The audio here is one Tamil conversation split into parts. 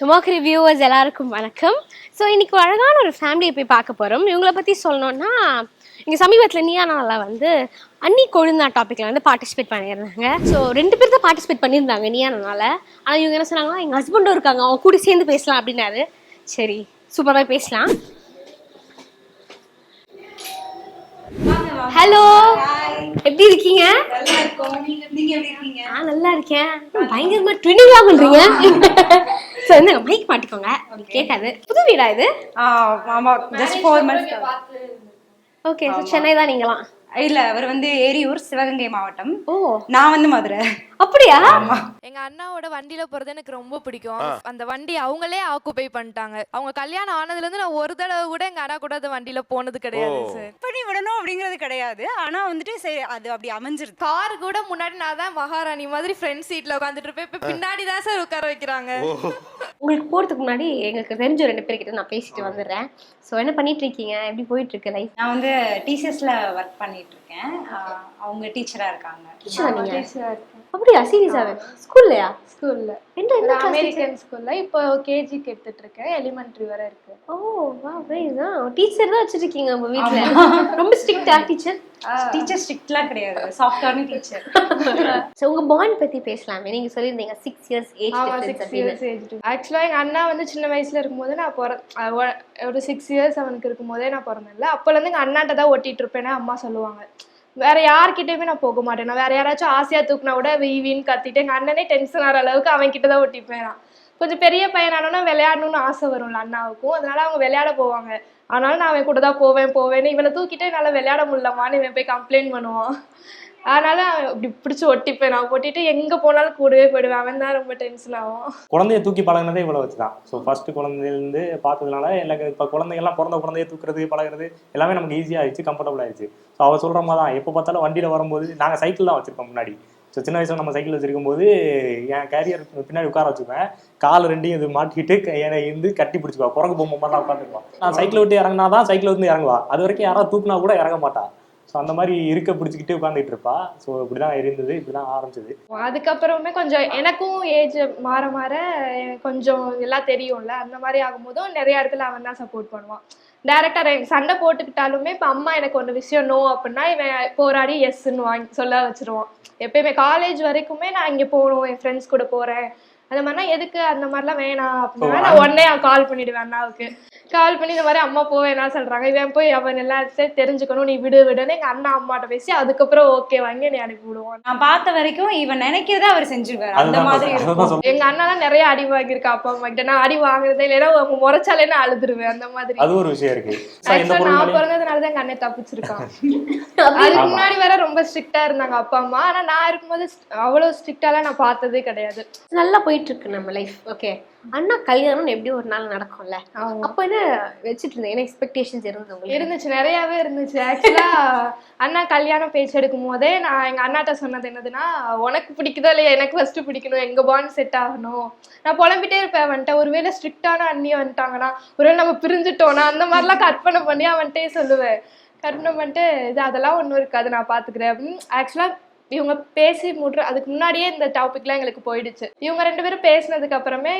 சுமோக் ரிவ்யூவர்ஸ் எல்லாருக்கும் வணக்கம். ஸோ இன்னைக்கு ஒரு அழகான ஒரு ஃபேமிலியை போய் பார்க்க போகிறோம் இவங்கள பற்றி சொல்லணும்னா இங்கே சமீபத்தில் நீயா நாளா வந்து அன்னி கொழுந்தா டாப்பிக்கில் வந்து பார்ட்டிசிபேட் பண்ணியிருந்தாங்க. ஸோ ரெண்டு பேர் தான் பார்ட்டிசிபேட் பண்ணியிருந்தாங்க நீயா நாளால ஆனால் இவங்க என்ன சொன்னாங்கன்னா எங்கள் ஹஸ்பண்டும் இருக்காங்க அவங்க கூட சேர்ந்து பேசலாம் அப்படின்னாரு. சரி சூப்பராக பேசலாம். ஹலோ எப்படி இருக்கீங்க? நல்லா இருக்கேன். பயங்கரமா ட்வினிங்கா பண்றீங்க சோ இந்த மைக் மாட்டிக்கோங்க. கேட்காது. புது வீடா இது? ஆமா. Just four months okay so Chennai தான். நீங்களாம். இல்ல அவர் வந்து ஏரியூர் சிவகங்கை மாவட்டம். ஓ. நான் வந்து மதுரை. அப்படியா? எங்க அண்ணாவோட வண்டியில போறது எனக்கு ரொம்ப பிடிக்கும். அந்த வண்டி அவங்களே ஆக்குபை பண்ணிட்டாங்க. அவங்க கல்யாணம் ஆனதுல இருந்து நான் ஒரு தடவை கூட எங்க அண்ணா கூட அந்த வண்டியில போனது கிடையாது சார். பண்ணி விடணும் அப்படிங்கிறது கிடையாது. ஆனா வந்துட்டு சரி அது அப்படி அமைஞ்சிருது. கார் கூட முன்னாடி நான் தான் மகாராணி மாதிரி ஃப்ரண்ட் சீட்ல உட்காந்துட்டு இருப்பேன். இப்ப பின்னாடி தான் சார் உட்கார வைக்கிறாங்க. உங்களுக்கு போறதுக்கு முன்னாடி எங்களுக்கு தெரிஞ்ச ரெண்டு பேர்கிட்ட நான் பேசிட்டு வந்துடுறேன். ஸோ என்ன பண்ணிட்டு இருக்கீங்க? எப்படி போயிட்டு இருக்கு லைஃப் நான் வந்து டிசிஎஸ்ல ஒர்க் பண்ணிட்டு இருக்கேன். அவங்க டீச்சரா இருக்காங்க. டீச்சரா நீங்க? அப்படியா? சீரியஸாவே ஸ்கூல்லையா? ஸ்கூல்ல. class teacher? அமெரிக்கன் ஸ்கூல்ல. இப்போ கேஜிக்கு எடுத்துட்டு இருக்கேன் எலிமெண்ட்ரி வரை இருக்கு. ஓ வா வெரி டீச்சர் தான் வச்சிருக்கீங்க உங்க வீட்ல. ரொம்ப ஸ்ட்ரிக்டா டீச்சர்? டீச்சர் ஸ்ட்ரிக்ட்லாம் கிடையாது. சாஃப்ட்வேர்னு டீச்சர். ஸோ உங்க பாண்ட் பத்தி பேசலாமே. நீங்க சொல்லியிருந்தீங்க six years age difference years age ஆக்சுவலா எங்க அண்ணா வந்து சின்ன வயசுல இருக்கும்போது நான் பிற ஒரு சிக்ஸ் இயர்ஸ் அவனுக்கு இருக்கும்போதே நான் பிறந்தேன்ல. அப்போல இருந்து எங்க அண்ணாட்ட தான் ஒட்டிட்டு இருப்பேன்னு அம்மா சொல்லுவாங்க. வேற யார்கிட்டயுமே நான் போக மாட்டேன். நான் வேற யாராச்சும் ஆசையா தூக்குனா கூட வீவின்னு கத்திட்டு எங்க அண்ணனே டென்ஷன் ஆகிற அளவுக்கு அவன் கிட்ட தான் ஒட்டிப்பேன் நான் கொஞ்சம் பெரிய பையனானோன்னா விளையாடணும்னு ஆசை வரும்ல அண்ணாவுக்கும். அதனால அவங்க விளையாட போவாங்க. ஆனாலும் நான் அவன் கூட தான் போவேன் போவேன்னு இவனை தூக்கிட்டு என்னால விளையாட முடியலமான்னு இவன் போய் கம்ப்ளைண்ட் பண்ணுவான். அதனால இப்படி பிடிச்சி ஒட்டிப்பேன். நான் ஒட்டிட்டு எங்க போனாலும் கூடவே போயிடுவேன். அவன் தான் ரொம்ப டென்ஷன் ஆகும் குழந்தைய தூக்கி பழகினதே இவ்வளோ வச்சு தான் ஸோ ஃபர்ஸ்ட் குழந்தையிலேருந்து பார்த்ததுனால எனக்கு இப்போ குழந்தைங்கள்லாம் பிறந்த குழந்தைய தூக்குறது பழகுறது எல்லாமே நமக்கு ஈஸியாக ஆயிடுச்சு கம்ஃபர்டபுள் ஆயிடுச்சு. ஸோ அவள் சொல்கிற மாதிரி தான். எப்போ பார்த்தாலும் வண்டியில் வரும்போது நாங்கள் சைக்கிள் தான் வச்சிருப்போம் முன்னாடி. ஸோ சின்ன வயசில் நம்ம சைக்கிள் வச்சிருக்கும் போது என் கேரியர் பின்னாடி உட்கார வச்சுப்பேன். கால் ரெண்டையும் இது மாட்டிக்கிட்டு என்னை இருந்து கட்டி பிடிச்சிக்குவா. குரங்கு பொம்மை மாதிரி உட்காந்துருப்பான் நான் சைக்கிள் விட்டு இறங்கினா தான் சைக்கிள் வந்து இறங்குவா. அது வரைக்கும் யாராவது தூக்குனா கூட இறங்க மாட்டா. ஸோ அந்த மாதிரி இருக்க பிடிச்சிக்கிட்டு உட்காந்துட்டு இருப்பா. ஸோ இப்படி தான் இருந்தது இப்படி தான் ஆரம்பிச்சது அதுக்கப்புறமே கொஞ்சம் எனக்கும் ஏஜ் மாற மாற கொஞ்சம் எல்லாம் தெரியும்ல. அந்த மாதிரி ஆகும்போதும் நிறைய இடத்துல அவன் தான் சப்போர்ட் பண்ணுவான். டேரக்டா சண்டை போட்டுக்கிட்டாலுமே இப்போ அம்மா எனக்கு ஒரு விஷயம் நோ அப்படின்னா இவன் போராடி எஸ்ன்னு வாங்கி சொல்ல வச்சிருவான். எப்பயுமே காலேஜ் வரைக்குமே நான் இங்கே போகணும் என் ஃப்ரெண்ட்ஸ் கூட போறேன். அந்த மாதிரினா எதுக்கு அந்த மாதிரிலாம் வேணாம் அப்படின்னா நான் உடனே கால் பண்ணிடுவேன் அண்ணாவுக்கு. கால் பண்ணி இந்த மாதிரி அம்மா போவேனா சொல்றாங்க? இவன் போய் அவன் எல்லாத்தையும் தெரிஞ்சுக்கணும் நீ விடு விடுன்னு எங்க அண்ணா அம்மாட்ட பேசி அதுக்கப்புறம் ஓகே வாங்கி என்னை அனுப்பி விடுவான். நான் பார்த்த வரைக்கும் இவன் நினைக்கிறத அவர் செஞ்சிருவாரு. அந்த மாதிரி இருக்கும். சொல்றேன். எங்க அண்ணா தான் நிறைய அடி வாங்கியிருக்கா அப்பா அம்மா கிட்ட. நான் அடி வாங்குறதே இல்லைன்னா அவங்க முறைச்சாலே நான் அழுதுருவேன் அந்த மாதிரி. அது ஒரு விஷயம் இருக்கு. நான் பொருள் பிறந்ததுனால தான் எங்க அண்ணன் தப்பிச்சிருக்கான். அதுக்கு முன்னாடி வேற ரொம்ப ஸ்ட்ரிக்டா இருந்தாங்க அப்பா அம்மா. ஆனா நான் இருக்கும்போது அவ்வளவு ஸ்ட்ரிக்டாலாம் நான் பார்த்ததே கிடையாது. நல்லா போயிட்டு இருக்கு நம்ம லைஃப் ஓகே அண்ணா கல்யாணம்னு எப்படி ஒரு நாள் நடக்கும்ல. அப்போ என்ன வச்சுட்டு இருந்தேன் என்ன எக்ஸ்பெக்டேஷன்ஸ் இருந்தது உங்களுக்கு? இருந்துச்சு நிறையவே இருந்துச்சு. ஆக்சுவலா அண்ணா கல்யாணம் பேச்சு எடுக்கும் போதே நான் எங்க அண்ணாட்ட சொன்னது என்னதுன்னா உனக்கு பிடிக்குதோ இல்லையா? எனக்கு ஃபர்ஸ்ட் பிடிக்கணும். எங்க பாண்ட் செட் ஆகணும். நான் புலம்பிட்டே இருப்பேன் வந்துட்டு ஒருவேளை ஸ்ட்ரிக்டான அண்ணி வந்துட்டாங்கன்னா ஒருவேளை நம்ம பிரிஞ்சுட்டோம்னா அந்த மாதிரிலாம் கற்பனை பண்ணி அவன்கிட்டே சொல்லுவேன். கற்பனை பண்ணிட்டு இது அதெல்லாம் ஒன்றும் இருக்காது. நான் பாத்துக்கிறேன். அப்படின்னு ஆக்சுவலா இவங்க பேசி முடுற அதுக்கு முன்னாடியே இந்த டாபிக்லாம் எங்களுக்கு போயிடுச்சு. இவங்க ரெண்டு பேரும் பேசினதுக்கு அப்புறமே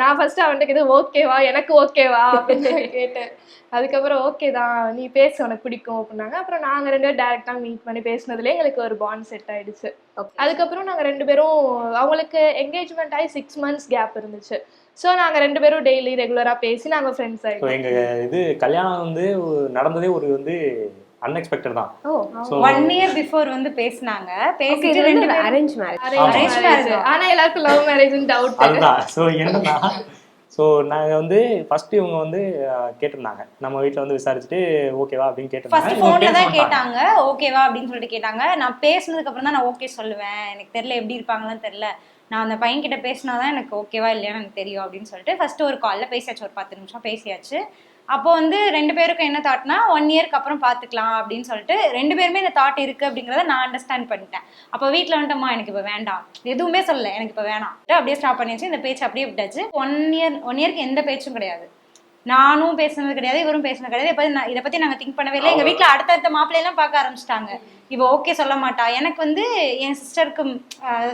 நான் ஃபர்ஸ்ட் அவன்கிட்ட இது ஓகேவா எனக்கு ஓகேவா அப்படின்னு கேட்டேன். அதுக்கப்புறம் ஓகே தான் நீ பேசு உனக்கு பிடிக்கும் அப்படின்னாங்க. அப்புறம் நாங்க ரெண்டு பேரும் டேரக்டா மீட் பண்ணி பேசினதுல எங்களுக்கு ஒரு பாண்ட் செட் ஆயிடுச்சு. அதுக்கப்புறம் நாங்க ரெண்டு பேரும் அவங்களுக்கு என்கேஜ்மெண்ட் ஆகி சிக்ஸ் மந்த்ஸ் கேப் இருந்துச்சு. ஸோ நாங்க ரெண்டு பேரும் டெய்லி ரெகுலரா பேசி நாங்க ஃப்ரெண்ட்ஸ் ஸோ ஆயிட்டோம். எங்க இது கல்யாணம் வந்து நடந்ததே ஒரு வந்து அன்எக்ஸ்பெக்டட் தான். ஒன் இயர் பிஃபோர் வந்து பேசினாங்க. பேசிட்டு ரெண்டு அரேஞ்ச் மேரேஜ் அரேஞ்ச் மேரேஜ். ஆனா எல்லாருக்கும் லவ் மேரேஜ்னு டவுட் அதுதான். ஸோ என்னன்னா ஸோ நாங்கள் வந்து ஃபர்ஸ்ட் இவங்க வந்து கேட்டிருந்தாங்க. நம்ம வீட்டில் வந்து விசாரிச்சுட்டு ஓகேவா அப்படின்னு கேட்டிருந்தாங்க. ஃபோன்ல தான். கேட்டாங்க. ஓகேவா அப்படின்னு சொல்லிட்டு கேட்டாங்க. நான் பேசுனதுக்கு அப்புறம் தான் நான் ஓகே சொல்லுவேன். எனக்கு தெரியல எப்படி இருப்பாங்கன்னு தெரியல. நான் அந்த பையன் கிட்ட பேசினாதான் எனக்கு ஓகேவா இல்லையான்னு எனக்கு தெரியும் அப்படின்னு சொல்லிட்டு ஃபர்ஸ்ட் ஒரு கால்ல பேசியாச்சு. ஒரு பத்து நிமிஷம் பேசியாச்சு. அப்போ வந்து ரெண்டு பேருக்கும் என்ன தாட்னா ஒன் இயர்க்கு அப்புறம் பார்த்துக்கலாம் அப்படின்னு சொல்லிட்டு ரெண்டு பேருமே இந்த தாட் இருக்கு அப்படிங்கிறத நான் அண்டர்ஸ்டாண்ட் பண்ணிட்டேன். அப்போ வீட்டில் வந்துட்டோமா எனக்கு இப்போ வேண்டாம். எதுவுமே சொல்லல எனக்கு இப்போ வேணாம். அப்படியே ஸ்டாப் பண்ணியாச்சு இந்த பேச்சு அப்படியே விட்டாச்சு. ஒன் இயர் ஒன் இயர்க்கு எந்த பேச்சும் கிடையாது. நானும் பேசுனது கிடையாது இவரும் பேசுனது கிடையாது. இதை பத்தி நான் இதை பத்தி நாங்க திங்க் பண்ணவே இல்லை. எங்க வீட்ல அடுத்தடுத்த மாப்பிள்ளையெல்லாம் பார்க்க ஆரம்பிச்சிட்டாங்க. இவ ஓகே சொல்ல மாட்டா. எனக்கு வந்து என் சிஸ்டருக்கு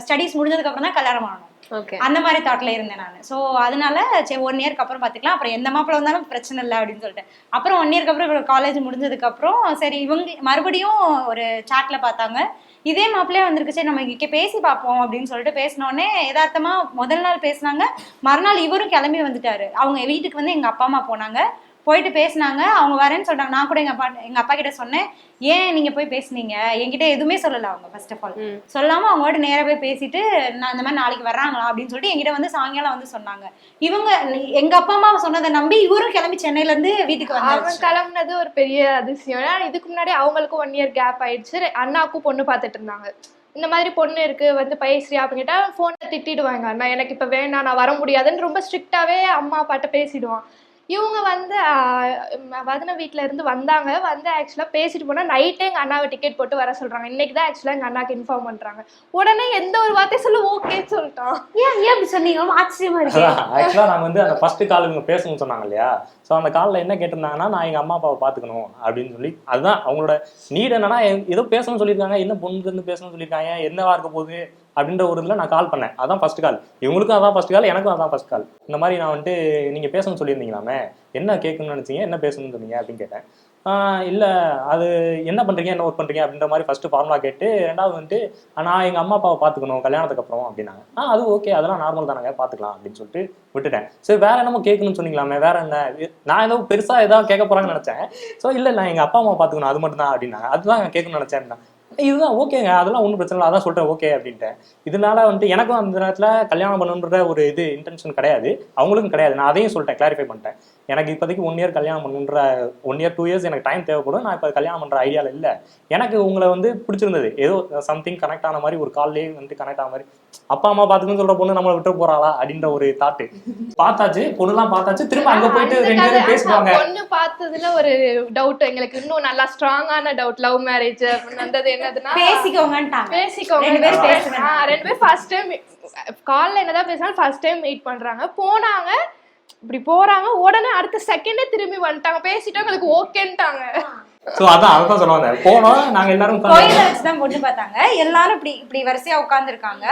ஸ்டடீஸ் முடிஞ்சதுக்கு அப்புறம் தான் கல்யாணம் ஆகணும். அந்த மாதிரி தாட்ல இருந்தேன் நான். ஸோ அதனால சரி ஒன் இயர்க்கு அப்புறம் பார்த்துக்கலாம். அப்புறம் எந்த மாப்பிள்ள வந்தாலும் பிரச்சனை இல்லை அப்படின்னு சொல்லிட்டு அப்புறம் ஒன் இயர்க்கு அப்புறம் காலேஜ் முடிஞ்சதுக்கு அப்புறம் சரி இவங்க மறுபடியும் ஒரு சாட்ல பார்த்தாங்க. இதே மாப்பிள்ளையே வந்திருக்கு. சரி நம்ம இங்கே பேசி பார்ப்போம் அப்படின்னு சொல்லிட்டு பேசினோடனே யதார்த்தமாக முதல் நாள் பேசினாங்க. மறுநாள் இவரும் கிளம்பி வந்துட்டாரு. அவங்க வீட்டுக்கு வந்து எங்கள் அப்பா அம்மா போனாங்க. போயிட்டு பேசினாங்க. அவங்க வரேன்னு சொன்னாங்க நான் கூட எங்க அப்பா எங்க அப்பா கிட்ட சொன்னேன். ஏன் நீங்க போய் பேசுனீங்க? என்கிட்ட எதுவுமே சொல்லல அவங்க ஃபர்ஸ்ட் ஆஃப் ஆல். சொல்லாம அவங்கள்ட்ட நேரா போய் பேசிட்டு நான் இந்த மாதிரி நாளைக்கு வர்றாங்களா அப்படின்னு சொல்லிட்டு என்கிட்ட வந்து சாயங்காலம் வந்து சொன்னாங்க. இவங்க எங்க அப்பா அம்மா சொன்னதை நம்பி இவரும் கிளம்பி சென்னையில இருந்து வீட்டுக்கு வந்தாச்சு. கிளம்புனது ஒரு பெரிய அதிசயம். இதுக்கு முன்னாடி அவங்களுக்கும் ஒன் இயர் கேப் ஆயிடுச்சு. அண்ணாக்கும் பொண்ணு பார்த்துட்டு இருந்தாங்க. இந்த மாதிரி பொண்ணு இருக்கு வந்து பேசுறியா அப்படின்னு கேட்டா ஃபோனை திட்டிடுவாங்க. அண்ணா எனக்கு இப்ப வேணாம் நான் வர முடியாதுன்னு ரொம்ப ஸ்ட்ரிக்டாவே அம்மா அப்பாட்ட பேசிடுவான். இவங்க வந்து வதன வீட்ல இருந்து வந்தாங்க. வந்து ஆக்சுவலா பேசிட்டு போனா நைட்டே எங்க அண்ணாவை டிக்கெட் போட்டு வர சொல்றாங்க. இன்னைக்கு தான் ஆக்சுவலா எங்க அண்ணாக்கு இன்ஃபார்ம் பண்றாங்க. உடனே எந்த ஒரு வார்த்தை சொல்ல ஓகேன்னு சொல்லிட்டான். ஏன் ஏன் அப்படி சொன்னீங்க? ஆச்சரியமா இருக்கு. ஆக்சுவலாக நாங்கள் வந்து அந்த ஃபர்ஸ்ட் கால் இவங்க பேசணும்னு சொன்னாங்க இல்லையா? ஸோ அந்த காலில் என்ன கேட்டிருந்தாங்கன்னா நான் எங்கள் அம்மா அப்பாவை பார்த்துக்கணும் அப்படின்னு சொல்லி அதுதான் அவங்களோட நீட் என்னன்னா ஏதோ பேசணும்னு சொல்லியிருக்காங்க என்ன பொண்ணுலேருந்து பேசணும்னு சொல்லியிருக்காங்க என்னவா இருக்க போகுது அப்படின்ற ஒரு இதில் நான் கால் பண்ணேன். அதான் ஃபர்ஸ்ட் கால் இவங்களுக்கும் அதான் ஃபர்ஸ்ட் கால் எனக்கும் அதான் ஃபர்ஸ்ட் கால் இந்த மாதிரி நான் வந்துட்டு நீங்கள் பேசணும்னு சொல்லியிருந்தீங்களாமே? என்ன கேட்கணும்னு நினச்சிங்க? என்ன பேசணும்னு சொன்னீங்க? அப்படின்னு கேட்டேன். இல்லை அது என்ன பண்ணுறீங்க என்ன ஒர்க் பண்ணுறீங்க அப்படின்ற மாதிரி ஃபஸ்ட்டு ஃபார்முலா கேட்டு ரெண்டாவது வந்துட்டு நான் எங்கள் அம்மா அப்பாவை பார்த்துக்கணும் கல்யாணத்துக்கு அப்புறம் அப்படின்னாங்க. ஆ அது ஓகே அதெல்லாம் நார்மல் தானங்க பார்த்துக்கலாம் அப்படின்னு சொல்லிட்டு விட்டுட்டேன். சரி வேற என்னமோ கேட்கணும்னு சொன்னீங்களாமே வேற என்ன? நான் ஏதோ பெருசாக ஏதாவது கேட்க போகிறாங்கன்னு நினச்சேன். ஸோ இல்லை நான் எங்கள் அப்பா அம்மா பார்த்துக்கணும் அது மட்டும் தான் அப்படின்னாங்க. அதுதான் நான் கேட்கணும்னு நினச்சேன் இதுதான் ஓகேங்க அதெல்லாம் ஒன்றும் பிரச்சனை இல்லை அதான் சொல்கிறேன் ஓகே அப்படின்ட்டேன். இதனால வந்துட்டு எனக்கும் அந்த நேரத்தில் கல்யாணம் பண்ணணுன்ற ஒரு இது இன்டென்ஷன் கிடையாது. அவங்களுக்கும் கிடையாது. நான் அதையும் சொல்லிட்டேன் கிளாரிஃபை பண்ணிட்டேன். எனக்கு இப்போதைக்கு ஒன் இயர் கல்யாணம் பண்ணுன்ற ஒன் இயர் டூ இயர்ஸ் எனக்கு டைம் தேவைப்படும். நான் இப்போ கல்யாணம் பண்ற ஐடியாவில் இல்லை. எனக்கு உங்களை வந்து பிடிச்சிருந்தது. ஏதோ சம்திங் கனெக்ட் ஆன மாதிரி ஒரு கால்லேயே வந்து கனெக்ட் ஆன மாதிரி. அப்பா அம்மா பார்த்துக்கணும்னு சொல்ற பொண்ணு நம்மளை விட்டு போறாளா? அப்படின்ற ஒரு தாட்டு பார்த்தாச்சு. பொண்ணுலாம் பார்த்தாச்சு. திரும்ப அங்க போயிட்டு ரெண்டு பேரும் பேசுவாங்க. பொண்ணு பார்த்ததுல ஒரு டவுட் எங்களுக்கு இன்னும் நல்லா ஸ்ட்ராங்கான டவுட் லவ் மேரேஜ் வந்தது என்னதுன்னா பேசிக்கோங்கன்ட்டாங்க. பேசிக்கோங்க. பேரும் ரெண்டு பேரும் ஃபர்ஸ்ட் டைம் கால்ல என்னதான் பேசினாலும் ஃபர்ஸ்ட் டைம் மீட் பண்றாங்க. போனாங்க. இப்படி போறாங்க உடனே அடுத்த செகண்டே திரும்பி வந்துட்டாங்க. பேசிட்டு எங்களுக்கு ஓகேன்ட்டாங்க. ஸோ அதான் அதான் சொல்ல வந்தேன். போனோம் நாங்க எல்லாரும் கோயில வச்சுதான் பொண்ணு பார்த்தாங்க. எல்லாரும் இப்படி இப்படி வரிசையா உட்காந்துருக்காங்க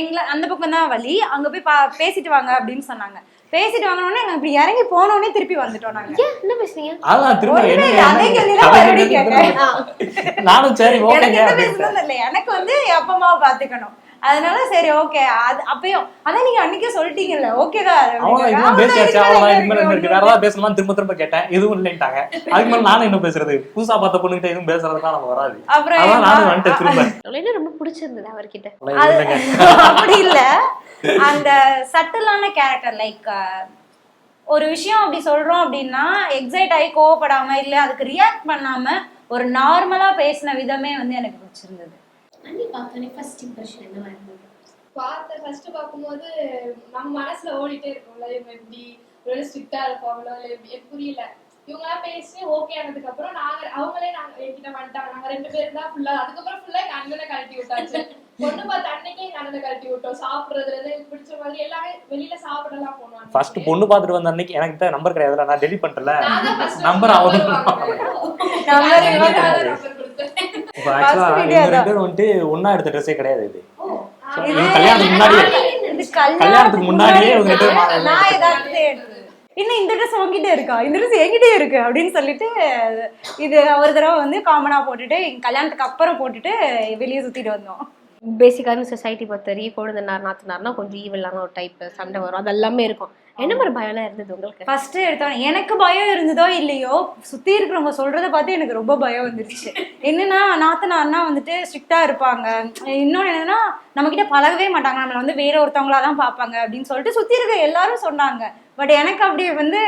எங்களை அந்த பக்கம் தான் வழி அங்க போய் பா பேசிட்டு வாங்க அப்படின்னு சொன்னாங்க. பேசிட்டு வாங்கினோடனே நாங்க இப்படி இறங்கி போனோடனே திருப்பி வந்துட்டோம் நாங்க. ஏன்? என்ன பேசுறீங்க அதான். திரும்ப நானும் சரி தெரியல எனக்கு வந்து என் அப்பா அம்மாவை பாத்துக்கணும் அதனால சரி ஓகே அது அப்பயும் அதான் நீங்க அன்னைக்கே சொல்லிட்டீங்கல்ல ஓகே தான். அவங்க இதெல்லாம் பேசியாச்சு. அவ்வளவுதான் இதுக்கு மேல இருக்கு? வேற ஏதாவது பேசணுமா திரும்ப திரும்ப கேட்டேன். எதுவும் இல்லைன்ட்டாங்க. அதுக்கு மேல நானும் என்ன பேசுறது. புதுசா பார்த்த பொண்ணுகிட்ட எதுவும் பேசுறதுலாம் நம்ம வராது. அப்புறம் நானும் வந்துட்டேன் திரும்ப. ரொம்ப பிடிச்சிருந்தது அவர்கிட்ட. அப்படி இல்ல. அந்த சட்டிலான கேரக்டர் லைக் ஒரு விஷயம் அப்படி சொல்றோம் அப்படின்னா எக்ஸைட் ஆகி கோவப்படாம இல்ல அதுக்கு ரியாக்ட் பண்ணாம ஒரு நார்மலா பேசின விதமே வந்து எனக்கு பிடிச்சிருந்தது. அண்ணி பார்த்தோன்னே ஃபர்ஸ்ட் இம்ப்ரெஷன் என்னவா இருந்தது பார்த்த ஃபர்ஸ்ட் பார்க்கும்போது நம்ம மனசுல ஓடிட்டே இருக்கும்ல இவங்க எப்படி ஒரு ஸ்ட்ரிக்டா இருப்பாங்களோ இல்ல எப்படி புரியல. இவங்களாம் பேசி ஓகே ஆனதுக்கு அப்புறம் நாங்க அவங்களே நாங்க என்கிட்ட வந்துட்டாங்க. நாங்க ரெண்டு பேரும் தான் ஃபுல்லா அதுக்கப்புறம் ஃபுல்லா எங்க அண்ணனை கழட்டி விட்டாச்சு. பொண்ணு பார்த்த அன்னைக்கே எங்க அண்ணனை கழட்டி விட்டோம். சாப்பிடுறதுல இருந்து எனக்கு பிடிச்ச மாதிரி எல்லாமே வெளியில சாப்பிடலாம் போனோம் ஃபர்ஸ்ட் பொண்ணு பார்த்துட்டு வந்த அன்னைக்கு எனக்கு நம்பர் கிடையாதுல நான் டெலிட் தான் first நம்பர் அவன் Number நான் இவன் தான் தான். number கொடுத்தேன். இப்போ ரெண்டு. பேரும் வந்துட்டு ஒண்ணா எடுத்த ட்ரெஸ்ஸே கிடையாது இது. கல்யாணத்துக்கு முன்னாடியே. கல்யாணத்துக்கு முன்னாடியே. இன்னும் இந்த ட்ரெஸ் உங்ககிட்ட இருக்கா? இந்த ட்ரெஸ் என்கிட்டயே இருக்கு அப்படின்னு சொல்லிட்டு இது ஒரு தடவை வந்து காமனா போட்டுட்டு கல்யாணத்துக்கு அப்புறம் போட்டுட்டு வெளியே சுத்திட்டு வந்தோம். பேசிக்கான சொசைட்டி பொறுத்த வரைக்கும் கொழுந்தனார் நாத்தனார்னா கொஞ்சம் ஈவிலான ஒரு டைப் சண்டை வரும். அதெல்லாமே இருக்கும். என்ன மாதிரி பயம்லாம் இருந்தது உங்களுக்கு? ஃபர்ஸ்ட் எடுத்தோம். எனக்கு பயம் இருந்ததோ இல்லையோ சுற்றி இருக்கிறவங்க சொல்கிறத பார்த்து எனக்கு ரொம்ப பயம் வந்துருச்சு. என்னன்னா நாத்தனார்னா வந்துட்டு ஸ்ட்ரிக்டாக இருப்பாங்க. இன்னொன்று என்னன்னா நம்மக்கிட்ட பழகவே மாட்டாங்க. நம்மளை வந்து வேற ஒருத்தவங்களா தான் பார்ப்பாங்க அப்படின்னு சொல்லிட்டு சுற்றி இருக்க எல்லாரும் சொன்னாங்க. பட் எனக்கு அப்படி வந்து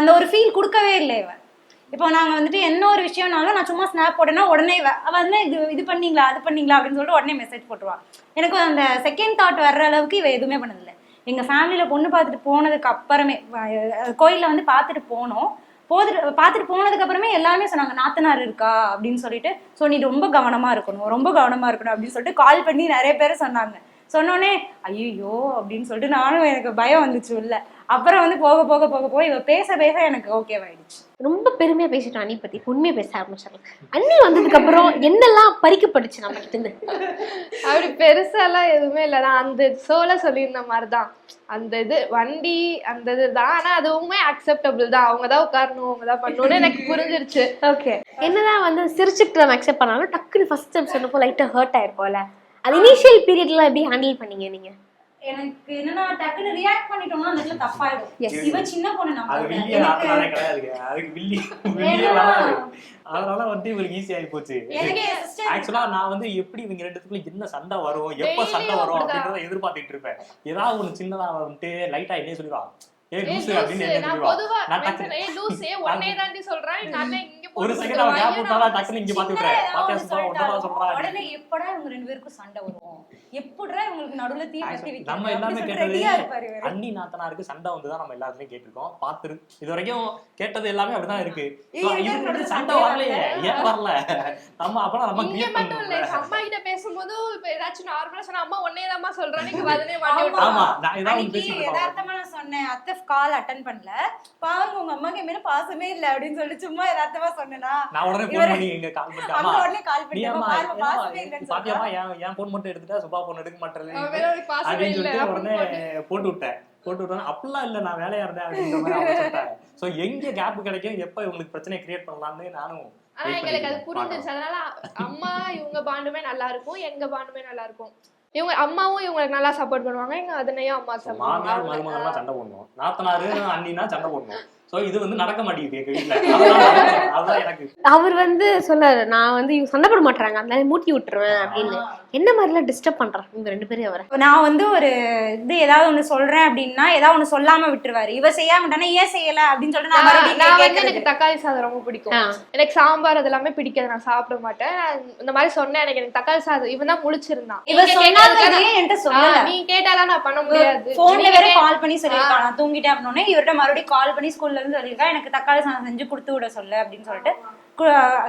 அந்த ஒரு ஃபீல் கொடுக்கவே இல்லை இவன். இப்போ நாங்கள் வந்துட்டு என்ன ஒரு விஷயம்னாலும் நான் சும்மா ஸ்னாப் போட்டேன்னா உடனே வந்து இது இது பண்ணீங்களா அது பண்ணீங்களா அப்படின்னு சொல்லிட்டு உடனே மெசேஜ் போட்டுருவா. எனக்கு அந்த செகண்ட் தாட் வர்ற அளவுக்கு இவ எதுவுமே பண்ணதில்லை. எங்கள் ஃபேமிலியில் பொண்ணு பார்த்துட்டு போனதுக்கு அப்புறமே கோயிலில் வந்து பார்த்துட்டு போனோம். போதுட்டு பார்த்துட்டு போனதுக்கு அப்புறமே எல்லாருமே சொன்னாங்க நாத்தனார் இருக்கா? அப்படின்னு சொல்லிட்டு ஸோ நீ ரொம்ப கவனமாக இருக்கணும் ரொம்ப கவனமாக இருக்கணும் அப்படின்னு சொல்லிட்டு கால் பண்ணி நிறைய பேர் சொன்னாங்க. சொன்னோடனே ஐயோ அப்படின்னு சொல்லிட்டு நானும் எனக்கு பயம் வந்துச்சு உள்ள. அப்புறம் வந்து போக போக போக போக இவ பேச பேச எனக்கு ஓகேவாயிடுச்சு ரொம்ப பெருமையா பேசிட்டோம் அண்ணி பத்தி உண்மையை பேச ஆரம்பிச்சிடலாம் அண்ணி வந்ததுக்கு அப்புறம் என்னெல்லாம் பறிக்கப்படுச்சு நம்ம கிட்ட இருந்து அப்படி பெருசாலாம் எதுவுமே இல்லை. நான் அந்த சோல சொல்லியிருந்த மாதிரி தான் அந்த இது வண்டி அந்த இது தான் ஆனா அதுவுமே அக்செப்டபிள் தான். அவங்க தான் உட்காரணும் அவங்க தான் பண்ணணும்னு எனக்கு புரிஞ்சிருச்சு. ஓகே என்னதான் வந்து சிரிச்சுட்டு நம்ம அக்செப்ட் பண்ணாலும் டக்குனு ஃபர்ஸ்ட் டைம் சொன்னப்போ லைட்டா ஹர்ட் ஆயிருப்போம்ல. அது இனிஷியல் பீரியட்ல எப்படி ஹேண்டில் பண்ணீங்க நீங்க? எனக்கு என்னன்னா டக்குன்னு ரியாக்ட் பண்ணிட்டோம்னா அந்த இடத்துல தப்பாயிடும். இவ சின்ன பொண்ணு அது நம்ம அதனால வந்து இவருக்கு ஈஸி ஆகி போச்சு. ஆக்சுவலா நான் வந்து எப்படி இவங்க ரெண்டுத்துக்குள்ள என்ன சண்டை வரும் எப்ப சண்டை வரும். அப்படின்றத எதிர்பார்த்துட்டு இருப்பேன். ஏதாவது ஒண்ணு சின்னதா வந்துட்டு லைட்டா என்னைய சொல்லிடுவா ஏ லூசு அப்படின்னு என்ன நான் பொதுவா நான் லூசு, உன்னை தாண்டி சொல்றேன், போட்டு ஒரு செகண்ட் அவன் கேப். விட்டாலா டக்குன்னு இங்க பாத்து விட்டுறேன் பாத்தியா ஏதாவது சும்மா ஒண்ணு ஒன்னதான் சொல்றா சொல்லிட்டாலும் உடனே எப்படா இவங்க ரெண்டு பேருக்கும் சண்டை வரும்? எப்படிடா இவங்களுக்கு நடுவுல தீ பத்தி வைக்கிறது? நம்ம எல்லாமே கேட்டது. அண்ணி நாத்தனாருக்கு சண்டை வந்துதான் நம்ம எல்லாத்துலயும் கேட்டிருக்கோம். பாத்துரு இது வரைக்கும் கேட்டது எல்லாமே அப்படிதான் இருக்கு. இவங்களுக்கு சண்டை வரலையே. வரல. ஏன் வரல? நம்ம அப்பலாம் நம்ம கிரியேட் மட்டும் இல்ல, அம்மா கிட்ட பேசும்போது இப்ப ஏதாச்சும் நார்மலா சொன்னா அம்மா உன்னையதாம்மா சொல்றேன். நீங்க பதிலே ஆமா. நான் ஏதாவது ஒண்ணு சொன்னேன். அத்தை கால் அட்டன் பண்ணல. பாருங்க உங்க அம்மாக்கு என் மேல பாசமே இல்ல அப்படின்னு சொல்லி சும்மா யதார்த்தமா சொன்னேனா? நான் உடனே இவரு- போன் பண்ணி எங்க கால் பண்ணிட்டு அங்க அம்மா உடனே கால் நீ பண்ணி அம்மா பாருங்க என்னம்மா, பாசமே இல்லைன்னு பாத்தியாம்மா சொல்றா. என் போன் மட்டும் எடுத்துட்டா சுபா போன் எடுக்க ஒரு பாசமே அப்படின்னு இல்ல. சொல்லிட்டு உடனே போட்டு விட்டேன். போட்டு விட்டோம் அப்படிலாம் இல்ல நான் வேலையா இருந்தேன் அப்படின்ற மாதிரி அவன் சொல்லிட்டான் சோ எங்க கேப் கிடைக்கும்? எப்ப இவங்களுக்கு பிரச்சனை கிரியேட் பண்ணலாம்னு நானும் ஆனா எங்களுக்கு அது புரிஞ்சிருச்சு. அதனால அம்மா இவங்க பாண்டுமே நல்லா இருக்கும் எங்க பாண்டுமே நல்லா இருக்கும். இவங்க அம்மாவும் இவங்களுக்கு நல்லா சப்போர்ட் பண்ணுவாங்க. எங்க அதனையும் அம்மா சண்டை போடணும். நாத்தனாரு அண்ணினா சண்டை போடணும். சோ இது வந்து நடக்க மாட்டேங்குது அவர் வந்து சொல்லாரு நான் வந்து இவங்க சண்டை போட மாட்டாங்க அதனால மூட்டி விட்டுருவேன் அப்படின்னு. என்ன மாதிரிலாம் டிஸ்டர்ப் பண்றாங்க இவங்க ரெண்டு பேரும் அவரை? நான் வந்து ஒரு இது ஏதாவது ஒண்ணு சொல்றேன் அப்படின்னா ஏதாவது ஒண்ணு சொல்லாம விட்டுருவாரு. இவ செய்யாம விட்டானா ஏன் செய்யல? அப்படின்னு சொல்லிட்டு நான் வந்து. எனக்கு தக்காளி சாதம் ரொம்ப பிடிக்கும். எனக்கு சாம்பார் அதெல்லாமே பிடிக்காது. நான் சாப்பிட மாட்டேன். இந்த மாதிரி சொன்னேன். எனக்கு எனக்கு தக்காளி சாதம் இவன் தான் முழிச்சிருந்தான். இவ இதையே என்கிட்ட சொல்லல. நீ கேட்டாலாம் நான் பண்ண முடியாது. போன்ல வேற கால் பண்ணி சொல்லியிருக்கா நான் தூங்கிட்டேன் அப்படின்னே இவர்கிட்ட மறுபடியும் கால் பண்ணி ஸ்கூல்ல இருந்து சொல்லியிருக்கா எனக்கு தக்காளி சாதம் செஞ்சு கொடுத்து விட சொல்லு அப்படின்னு சொல்லிட்டு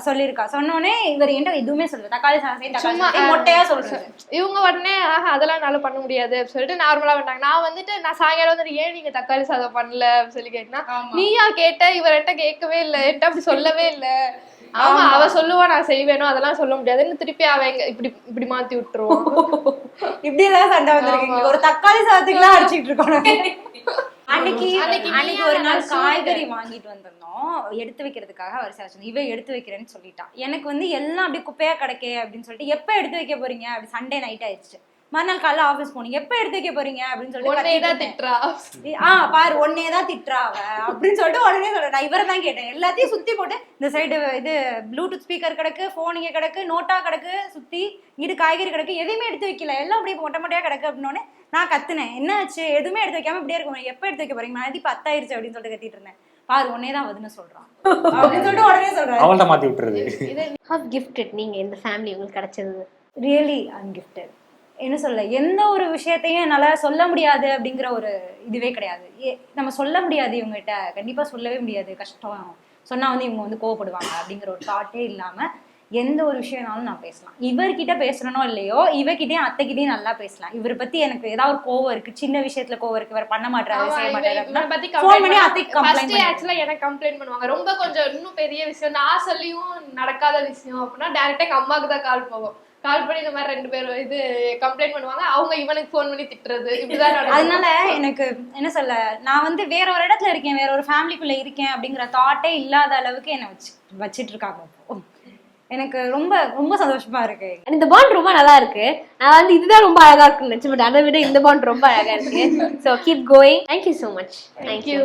சொல்லியிருக்கா. சொன்னோடனே இவர் என்கிட்ட எதுவுமே சொல்லல. தக்காளி சாதம் தக்காளி மொட்டையா சொல்றது இவங்க உடனே ஆஹா அதெல்லாம் என்னால பண்ண முடியாது சொல்லிட்டு நார்மலா வந்தாங்க. நான் வந்துட்டு நான் சாயங்காலம் வந்துட்டு ஏன் நீங்க தக்காளி சாதம் பண்ணல? சொல்லி கேட்டேன்னா. நீயா கேட்ட இவர்கிட்ட கேட்கவே இல்ல. என்கிட்ட அப்படி சொல்லவே இல்ல. ஆமா. அவ சொல்லுவா நான் செய்வேனோ அதெல்லாம் சொல்ல முடியாதுன்னு திருப்பி அவ எங்க இப்படி இப்படி மாத்தி விட்டுருவான் இப்படி எல்லாம் சண்டை வந்திருக்கு இங்க ஒரு தக்காளி சாதத்துக்குலாம் அடிச்சிட்டு இருக்கோம். அன்னைக்கு அன்னைக்கு ஒரு நாள். காய்கறி வாங்கிட்டு வந்திருந்தோம். எடுத்து வைக்கிறதுக்காக அவர் சார் இவ எடுத்து வைக்கிறேன்னு சொல்லிட்டான் எனக்கு வந்து எல்லாம் அப்படியே குப்பையா கிடக்கே அப்படின்னு சொல்லிட்டு எப்ப எடுத்து வைக்க போறீங்க? அப்படி சண்டே நைட் ஆயிடுச்சு. மறுநாள் காலைல ஆபீஸ் போனீங்க. எப்ப எடுத்து வைக்க போறீங்க? அப்படின்னு சொல்லிட்டு திட்டுறா. ஆ பாரு ஒன்னே தான் திட்டுறா அவ. அப்படின்னு சொல்லிட்டு உடனே சொல்றேன். நான் இவரை தான் கேட்டேன். எல்லாத்தையும் சுத்தி போட்டு இந்த சைடு இது ப்ளூடூத் ஸ்பீக்கர் கிடக்கு போன் இங்க கிடக்கு நோட்டா கிடக்கு சுத்தி இங்கிட்டு காய்கறி கிடக்கு எதையுமே எடுத்து வைக்கல. எல்லாம் அப்படியே மொட்டை மொட்டையா கிடக்கு அப்படின்னோடனே நான் கத்துனேன். என்ன ஆச்சு எதுவுமே எடுத்து வைக்காம இப்படியே இருக்கும். எப்ப எடுத்து வைக்க போறீங்க? மணி பத்தாயிருச்சு அப்படின்னு சொல்லிட்டு கத்திட்டு இருந்தேன். பாரு ஒன்னே தான் வருதுன்னு சொல்றான். அப்படின்னு சொல்லிட்டு உடனே சொல்றாரு. அவள்கிட்ட மாத்தி விட்டுறது. ஹவ் கிஃப்டட் நீங்க இந்த ஃபேமிலி உங்களுக்கு கிடைச்சது. ரியலி அன்கிஃப்டட் என்ன சொல்ல எந்த ஒரு விஷயத்தையும் என்னால சொல்ல முடியாது அப்படிங்கிற ஒரு இதுவே கிடையாது. ஏ- நம்ம சொல்ல முடியாது இவங்ககிட்ட. கண்டிப்பா சொல்லவே முடியாது. கஷ்டம். சொன்னா வந்து இவங்க வந்து கோவப்படுவாங்க அப்படிங்கிற ஒரு தாட்டே இல்லாம எந்த ஒரு விஷயம்னாலும் நான் பேசலாம் இவர்கிட்ட பேசுறனோ இல்லையோ இவகிட்டயும் அத்தைகிட்டயும் நல்லா பேசலாம் இவரை பத்தி எனக்கு ஏதாவது ஒரு கோவம் இருக்கு சின்ன விஷயத்துல கோவம் இருக்கு இவர் பண்ண மாட்டாரு செய்ய மாட்டாரு actually எனக்கு complaint பண்ணுவாங்க. ரொம்ப கொஞ்சம் இன்னும் பெரிய விஷயம் நான் சொல்லியும் நடக்காத விஷயம் அப்படின்னா ஆ எங்க அம்மாக்கு தான் கால் போகும் கால் பண்ணி இந்த மாதிரி ரெண்டு பேரும் இது கம்ப்ளைண்ட் பண்ணுவாங்க அவங்க இவனுக்கு ஃபோன் பண்ணி திட்டுறது இப்படிதான். அதனால எனக்கு என்ன சொல்ல நான் வந்து வேற ஒரு இடத்துல இருக்கேன் வேற ஒரு ஃபேமிலிக்குள்ள இருக்கேன் அப்படிங்கிற தாட்டே இல்லாத அளவுக்கு என்னை வச்சு வச்சிட்டு இருக்காங்க. எனக்கு ரொம்ப ரொம்ப சந்தோஷமா இருக்கு. இந்த பாண்ட் ரொம்ப நல்லா இருக்கு. நான் வந்து இதுதான் ரொம்ப அழகா இருக்குன்னு நினைச்சேன் பட் அதை விட இந்த பாண்ட் ரொம்ப அழகா இருக்கு. So keep going thank you so much you.